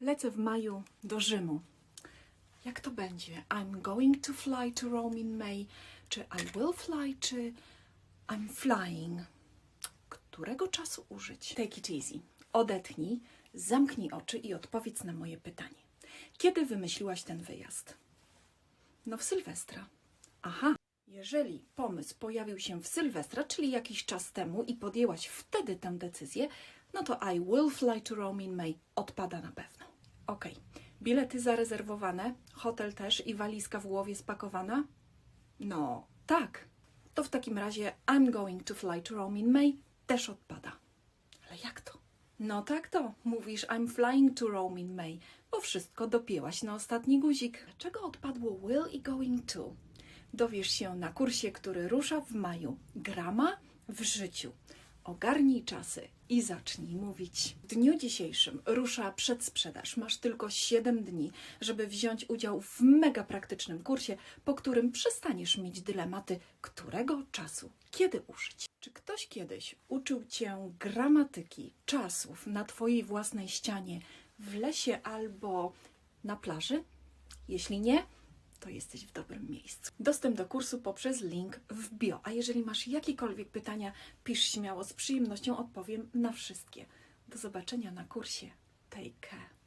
Lecę w maju do Rzymu. Jak to będzie? I'm going to fly to Rome in May. Czy I will fly, czy I'm flying? Którego czasu użyć? Take it easy. Odetchnij, zamknij oczy i odpowiedz na moje pytanie. Kiedy wymyśliłaś ten wyjazd? No w Sylwestra. Aha. Jeżeli pomysł pojawił się w Sylwestra, czyli jakiś czas temu i podjęłaś wtedy tę decyzję, no to I will fly to Rome in May odpada na pewno. Okej. Bilety zarezerwowane, hotel też i walizka w głowie spakowana? No, tak. To w takim razie I'm going to fly to Rome in May też odpada. Ale jak to? No tak to. Mówisz I'm flying to Rome in May, bo wszystko dopięłaś na ostatni guzik. Dlaczego odpadło will i going to? Dowiesz się na kursie, który rusza w maju. Grama w życiu. Ogarnij czasy i zacznij mówić. W dniu dzisiejszym rusza przedsprzedaż. Masz tylko 7 dni, żeby wziąć udział w mega praktycznym kursie, po którym przestaniesz mieć dylematy, którego czasu, kiedy użyć. Czy ktoś kiedyś uczył cię gramatyki czasów na twojej własnej ścianie w lesie albo na plaży? Jeśli nie, to jesteś w dobrym miejscu. Dostęp do kursu poprzez link w bio. A jeżeli masz jakiekolwiek pytania, pisz śmiało, z przyjemnością odpowiem na wszystkie. Do zobaczenia na kursie. Take care.